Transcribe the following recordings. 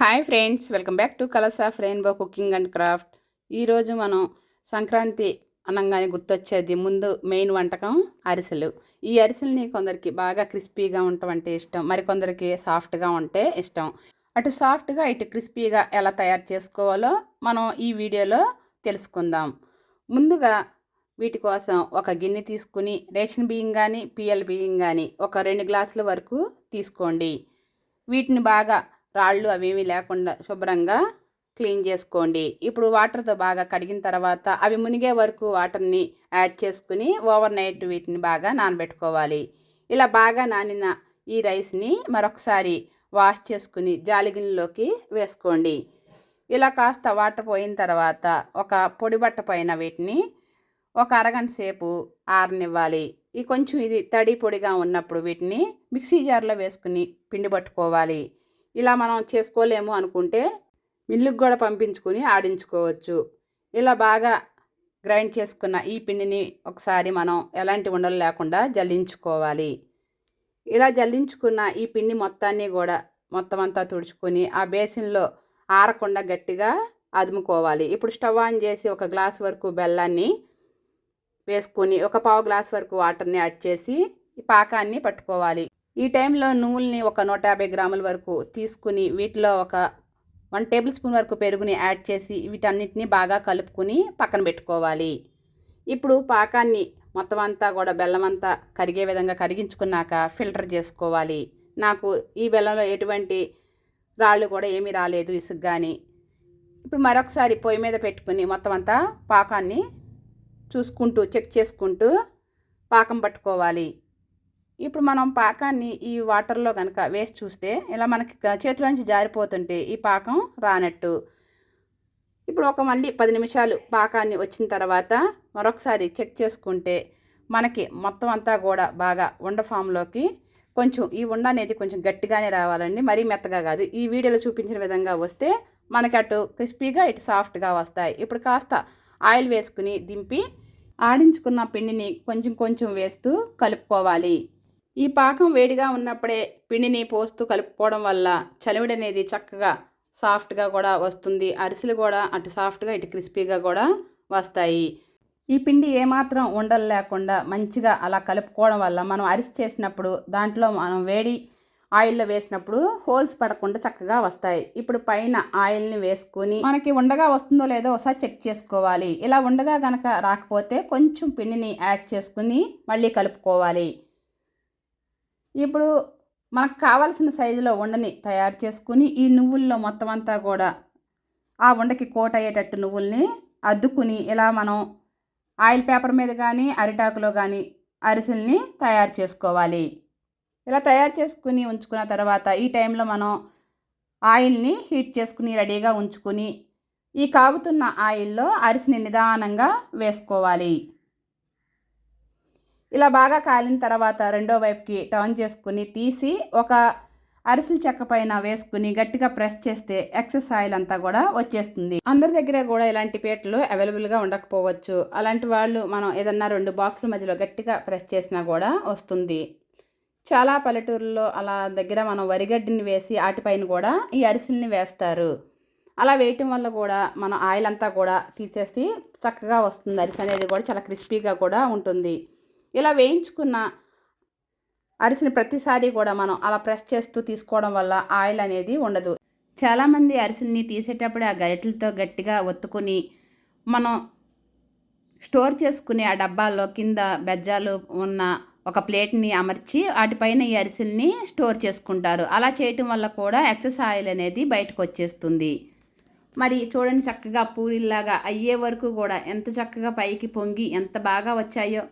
Hi friends welcome back to colours of rainbow cooking and craft ఈరోజు మనం సంక్రాంతి అనగానే గుర్తొచ్చేది ముందు మెయిన్ వంటకం అరిసెలు. ఈ అరిసెల్ని కొందరికి బాగా క్రిస్పీగా ఉండటం అంటే ఇష్టం మరికొందరికి సాఫ్ట్గా ఉంటే ఇష్టం. అటు సాఫ్ట్గా ఇటు క్రిస్పీగా ఎలా తయారు చేసుకోవాలో మనం ఈ వీడియోలో తెలుసుకుందాం. ముందుగా వీటి కోసం ఒక గిన్నె తీసుకుని రేషన్ బియ్యం కానీ పిఎల్ బియ్యం కానీ ఒక రెండు గ్లాసుల వరకు తీసుకోండి. వీటిని బాగా రాళ్ళు అవేమీ లేకుండా శుభ్రంగా క్లీన్ చేసుకోండి. ఇప్పుడు వాటర్తో బాగా కడిగిన తర్వాత అవి మునిగే వరకు వాటర్ని యాడ్ చేసుకుని ఓవర్ నైట్ వీటిని బాగా నానబెట్టుకోవాలి. ఇలా బాగా నానిన ఈ రైస్ని మరొకసారి వాష్ చేసుకుని జాలిగిన్నెలోకి వేసుకోండి. ఇలా కాస్త వాటర్ పోయిన తర్వాత ఒక పొడి బట్ట పైన వీటిని ఒక అరగంట సేపు ఆరనివ్వాలి. ఈ కొంచెం ఇది తడి పొడిగా ఉన్నప్పుడు వీటిని మిక్సీ జార్లో వేసుకుని పిండి పట్టుకోవాలి. ఇలా మనం చేసుకోలేము అనుకుంటే మిల్లుకు కూడా పంపించుకుని ఆడించుకోవచ్చు. ఇలా బాగా గ్రైండ్ చేసుకున్న ఈ పిండిని ఒకసారి మనం ఎలాంటి ఉండలు లేకుండా జల్లించుకోవాలి. ఇలా జల్లించుకున్న ఈ పిండి మొత్తాన్ని కూడా మొత్తం అంతా తుడుచుకొని ఆ బేసిన్లో ఆరకుండా గట్టిగా అదుముకోవాలి. ఇప్పుడు స్టవ్ ఆన్ చేసి ఒక గ్లాస్ వరకు బెల్లాన్ని వేసుకొని ఒక పావు గ్లాస్ వరకు వాటర్ని యాడ్ చేసి ఈ పాకాన్ని పట్టుకోవాలి. ఈ టైంలో నువ్వుల్ని ఒక నూట యాభై గ్రాముల వరకు తీసుకుని వీటిలో ఒక వన్ టేబుల్ స్పూన్ వరకు పెరుగుని యాడ్ చేసి వీటన్నిటిని బాగా కలుపుకుని పక్కన పెట్టుకోవాలి. ఇప్పుడు పాకాన్ని మొత్తం అంతా కూడా బెల్లం అంతా కరిగే విధంగా కరిగించుకున్నాక ఫిల్టర్ చేసుకోవాలి. నాకు ఈ బెల్లంలో ఎటువంటి రాళ్ళు కూడా ఏమీ రాలేదు ఇసుగు కానీ ఇప్పుడు మరొకసారి పొయ్యి మీద పెట్టుకుని మొత్తం అంతా పాకాన్ని చూసుకుంటూ చెక్ చేసుకుంటూ పాకం పట్టుకోవాలి. ఇప్పుడు మనం పాకాన్ని ఈ వాటర్లో కనుక వేసి చూస్తే ఇలా మనకి చేతిలోంచి జారిపోతుంటే ఈ పాకం రానట్టు. ఇప్పుడు ఒక మళ్ళీ పది నిమిషాలు పాకాన్ని వచ్చిన తర్వాత మరొకసారి చెక్ చేసుకుంటే మనకి మొత్తం అంతా కూడా బాగా ఉండ ఫామ్లోకి కొంచెం ఈ ఉండ అనేది కొంచెం గట్టిగానే రావాలండి. మరీ మెత్తగా కాదు. ఈ వీడియోలో చూపించిన విధంగా వస్తే మనకి అటు క్రిస్పీగా ఇటు సాఫ్ట్గా వస్తాయి. ఇప్పుడు కాస్త ఆయిల్ వేసుకుని దింపి ఆడించుకున్న పిండిని కొంచెం కొంచెం వేస్తూ కలుపుకోవాలి. ఈ పాకం వేడిగా ఉన్నప్పుడే పిండిని పోస్తూ కలుపుకోవడం వల్ల చలివిడి అనేది చక్కగా సాఫ్ట్గా కూడా వస్తుంది. అరిసెలు కూడా అటు సాఫ్ట్గా ఇటు క్రిస్పీగా కూడా వస్తాయి. ఈ పిండి ఏమాత్రం ఉండలు లేకుండా మంచిగా అలా కలుపుకోవడం వల్ల మనం అరిసి చేసినప్పుడు దాంట్లో మనం వేడి ఆయిల్లో వేసినప్పుడు హోల్స్ పడకుండా చక్కగా వస్తాయి. ఇప్పుడు పైన ఆయిల్ని వేసుకుని మనకి ఉండగా వస్తుందో లేదో ఒకసారి చెక్ చేసుకోవాలి. ఇలా ఉండగా గనక రాకపోతే కొంచెం పిండిని యాడ్ చేసుకుని మళ్ళీ కలుపుకోవాలి. ఇప్పుడు మనకు కావాల్సిన సైజులో ఉండని తయారు చేసుకుని ఈ నువ్వుల్లో మొత్తం అంతా కూడా ఆ ఉండకి కోట్ అయ్యేటట్టు నువ్వుల్ని అద్దుకుని ఇలా మనం ఆయిల్ పేపర్ మీద కానీ అరిటాకులో కానీ అరిసెల్ని తయారు చేసుకోవాలి. ఇలా తయారు చేసుకుని ఉంచుకున్న తర్వాత ఈ టైంలో మనం ఆయిల్ని హీట్ చేసుకుని రెడీగా ఉంచుకుని ఈ కాగుతున్న ఆయిల్లో అరిసిని నిదానంగా వేసుకోవాలి. ఇలా బాగా కాలిన తర్వాత రెండో వైపుకి టర్న్ చేసుకుని తీసి ఒక అరిసెల చెక్క పైన వేసుకుని గట్టిగా ప్రెస్ చేస్తే ఎక్సెస్ ఆయిల్ అంతా కూడా వచ్చేస్తుంది. అందరి దగ్గర కూడా ఇలాంటి పీటలు అవైలబుల్గా ఉండకపోవచ్చు. అలాంటి వాళ్ళు మనం ఏదన్నా రెండు బాక్సుల మధ్యలో గట్టిగా ప్రెస్ చేసినా కూడా వస్తుంది. చాలా పల్లెటూరులో అలా దగ్గర మనం వరిగడ్డిని వేసి వాటిపైన కూడా ఈ అరిసెల్ని వేస్తారు. అలా వేయటం వల్ల కూడా మన ఆయిల్ అంతా కూడా తీసేసి చక్కగా వస్తుంది. అరిసె అనేది కూడా చాలా క్రిస్పీగా కూడా ఉంటుంది. ఇలా వేయించుకున్న అరిసిని ప్రతిసారి కూడా మనం అలా ప్రెస్ చేస్తూ తీసుకోవడం వల్ల ఆయిల్ అనేది ఉండదు. చాలామంది అరిసెల్ని తీసేటప్పుడు ఆ గరిటెలతో గట్టిగా ఒత్తుకొని మనం స్టోర్ చేసుకునే ఆ డబ్బాల్లో కింద బెజ్జాలు ఉన్న ఒక ప్లేట్ని అమర్చి వాటిపైన ఈ అరిసెల్ని స్టోర్ చేసుకుంటారు. అలా చేయటం వల్ల కూడా ఎక్సెస్ ఆయిల్ అనేది బయటకు వచ్చేస్తుంది. మరి చూడండి చక్కగా పూరిల్లాగా అయ్యే వరకు కూడా ఎంత చక్కగా పైకి పొంగి ఎంత బాగా వచ్చాయో.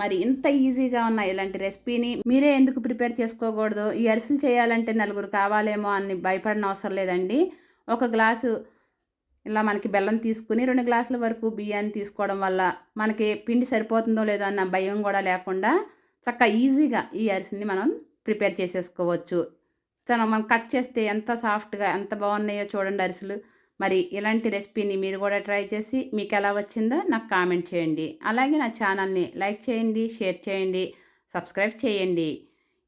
మరి ఇంత ఈజీగా ఉన్న ఇలాంటి రెసిపీని మీరే ఎందుకు ప్రిపేర్ చేసుకోకూడదు? ఈ అరిసెలు చేయాలంటే నలుగురు కావాలేమో అని భయపడిన అవసరం లేదండి. ఒక గ్లాసు ఇలా మనకి బెల్లం తీసుకుని రెండు గ్లాసుల వరకు బియ్యాన్ని తీసుకోవడం వల్ల మనకి పిండి సరిపోతుందో లేదో అన్న భయం కూడా లేకుండా చక్కగా ఈజీగా ఈ అరిసెని మనం ప్రిపేర్ చేసేసుకోవచ్చు. మనం కట్ చేస్తే ఎంత సాఫ్ట్గా ఎంత బాగున్నాయో చూడండి అరిసెలు. మరి ఇలాంటి రెసిపీని మీరు కూడా ట్రై చేసి మీకు ఎలా వచ్చిందో నాకు కామెంట్ చేయండి. అలాగే నా ఛానల్ని లైక్ చేయండి షేర్ చేయండి సబ్స్క్రైబ్ చేయండి.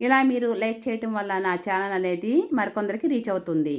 ఇలా మీరు లైక్ చేయటం వల్ల నా ఛానల్ అనేది మరికొందరికి రీచ్ అవుతుంది.